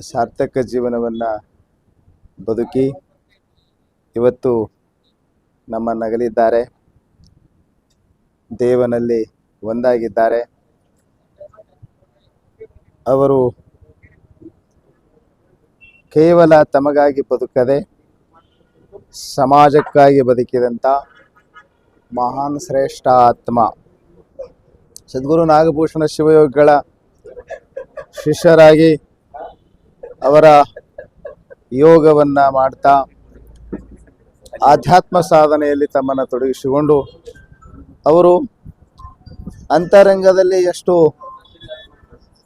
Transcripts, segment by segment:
ಸಾರ್ಥಕ ಜೀವನವನ್ನು ಬದುಕಿ ಇವತ್ತು ನಮ್ಮ ನಗಲಿದ್ದಾರೆ. ದೇವನಲ್ಲಿ ಒಂದಾಗಿದ್ದಾರೆ. ಅವರು ಕೇವಲ ತಮಗಾಗಿ ಬದುಕದೆ ಸಮಾಜಕ್ಕಾಗಿ ಬದುಕಿದಂಥ ಮಹಾನ್ ಶ್ರೇಷ್ಠ ಆತ್ಮ. ಸದ್ಗುರು ನಾಗಭೂಷಣ ಶಿವಯೋಗಿಗಳ ಶಿಷ್ಯರಾಗಿ ಅವರ ಯೋಗವನ್ನು ಮಾಡ್ತಾ ಆಧ್ಯಾತ್ಮ ಸಾಧನೆಯಲ್ಲಿ ತಮ್ಮನ್ನು ತೊಡಗಿಸಿಕೊಂಡು ಅವರು ಅಂತರಂಗದಲ್ಲಿ ಎಷ್ಟು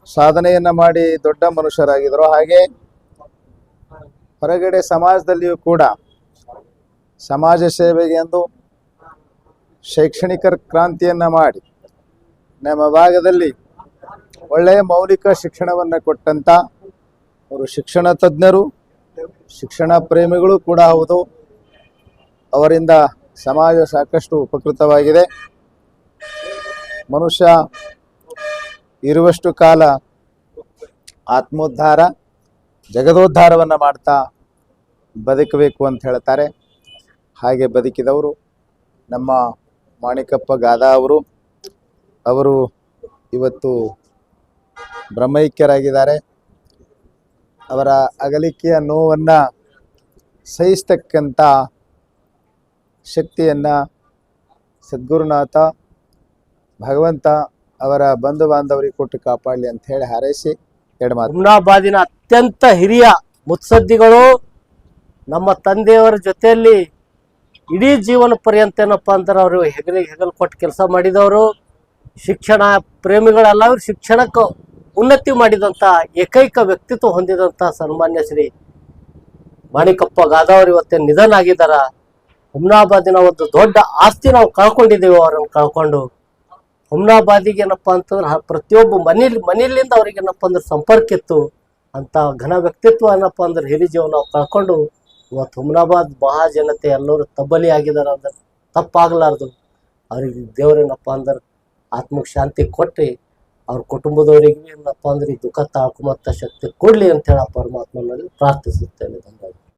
ಸಾಧನೆಯನ್ನು ಮಾಡಿ ದೊಡ್ಡ ಮನುಷ್ಯರಾಗಿದ್ದರು ಹಾಗೆ ಹೊರಗಡೆ ಸಮಾಜದಲ್ಲಿಯೂ ಕೂಡ ಸಮಾಜ ಸೇವೆಗೆ ಎಂದು ಶೈಕ್ಷಣಿಕ ಕ್ರಾಂತಿಯನ್ನು ಮಾಡಿ ನಮ್ಮ ಭಾಗದಲ್ಲಿ ಒಳ್ಳೆಯ ಮೌಲಿಕ ಶಿಕ್ಷಣವನ್ನು ಕೊಟ್ಟಂಥ ಅವರು ಶಿಕ್ಷಣ ತಜ್ಞರು, ಶಿಕ್ಷಣ ಪ್ರೇಮಿಗಳು ಕೂಡ ಹೌದು. ಅವರಿಂದ ಸಮಾಜ ಸಾಕಷ್ಟು ಉಪಕೃತವಾಗಿದೆ. ಮನುಷ್ಯ ಇರುವಷ್ಟು ಕಾಲ ಆತ್ಮೋದ್ಧಾರ, ಜಗದೋದ್ಧಾರವನ್ನು ಮಾಡ್ತಾ ಬದುಕಬೇಕು ಅಂತ ಹೇಳ್ತಾರೆ. ಹಾಗೆ ಬದುಕಿದವರು ನಮ್ಮ ಮಾಣಿಕಪ್ಪ ಗಾದಾ ಅವರು. ಅವರು ಇವತ್ತು ಬ್ರಹ್ಮೈಕ್ಯರಾಗಿದ್ದಾರೆ. ಅವರ ಅಗಲಿಕೆಯ ನೋವನ್ನು ಸಹಿಸ್ತಕ್ಕಂಥ ಶಕ್ತಿಯನ್ನು ಸದ್ಗುರುನಾಥ, ಭಗವಂತ ಅವರ ಬಂಧು ಬಾಂಧವರಿಗೆ ಕೊಟ್ಟು ಕಾಪಾಡಲಿ ಅಂತ ಹೇಳಿ ಹಾರೈಸಿ ಎರಡು ಮಾತು. ಹುಮ್ನಾಬಾದಿನ ಅತ್ಯಂತ ಹಿರಿಯ ಮುತ್ಸದ್ದಿಗಳು ನಮ್ಮ ತಂದೆಯವರ ಜೊತೆಯಲ್ಲಿ ಇಡೀ ಜೀವನ ಪರ್ಯಂತ ಏನಪ್ಪ ಅಂದ್ರೆ ಅವರು ಹೆಗಲಿಗೆ ಹೆಗಲು ಕೊಟ್ಟು ಕೆಲಸ ಮಾಡಿದವರು ಶಿಕ್ಷಣ ಪ್ರೇಮಿಗಳೆಲ್ಲ, ಅವ್ರು ಶಿಕ್ಷಣಕ್ಕೆ ಉನ್ನತಿ ಮಾಡಿದಂಥ ಏಕೈಕ ವ್ಯಕ್ತಿತ್ವ ಹೊಂದಿದಂಥ ಸನ್ಮಾನ್ಯ ಶ್ರೀ ಮಾಣಿಕಪ್ಪ ಗಾದಾವರು ಇವತ್ತೇನು ನಿಧನ ಆಗಿದ್ದಾರ ಹುಮ್ನಾಬಾದಿನ ಒಂದು ದೊಡ್ಡ ಆಸ್ತಿ ನಾವು ಕಳ್ಕೊಂಡಿದ್ದೇವೆ ಅವರನ್ನು ಕಳ್ಕೊಂಡು. ಹುಮ್ನಾಬಾದಿಗೆ ಏನಪ್ಪ ಅಂತಂದ್ರೆ ಪ್ರತಿಯೊಬ್ಬ ಮನೇಲಿ ಮನೆಯಲ್ಲಿಂದ ಅವ್ರಿಗೆ ಏನಪ್ಪ ಅಂದ್ರೆ ಸಂಪರ್ಕ ಇತ್ತು. ಅಂತ ಘನ ವ್ಯಕ್ತಿತ್ವ ಏನಪ್ಪ ಅಂದ್ರೆ ಹಿರಿ ಜೀವನ ನಾವು ಕಳ್ಕೊಂಡು ಇವತ್ತು ಹುಮ್ನಾಬಾದ್ ಮಹಾಜನತೆ ಎಲ್ಲರೂ ತಬ್ಬಲಿ ಆಗಿದಾರ ಅಂದ್ರೆ ತಪ್ಪಾಗಲಾರ್ದು. ಅವ್ರಿಗೆ ದೇವ್ರೇನಪ್ಪ ಅಂದ್ರೆ ಆತ್ಮಕ್ಕೆ ಶಾಂತಿ ಕೊಟ್ಟು ಅವ್ರ ಕುಟುಂಬದವರಿಗೆ ಏನಪ್ಪ ಅಂದ್ರೆ ಈ ದುಃಖ ತಾಳ್ಕೊಂಬತ್ತ ಶಕ್ತಿ ಕೊಡಲಿ ಅಂತ ಹೇಳಿ ಆ ಪರಮಾತ್ಮನಲ್ಲಿ ಪ್ರಾರ್ಥಿಸುತ್ತೇನೆ ಧನ್ಯವಾದ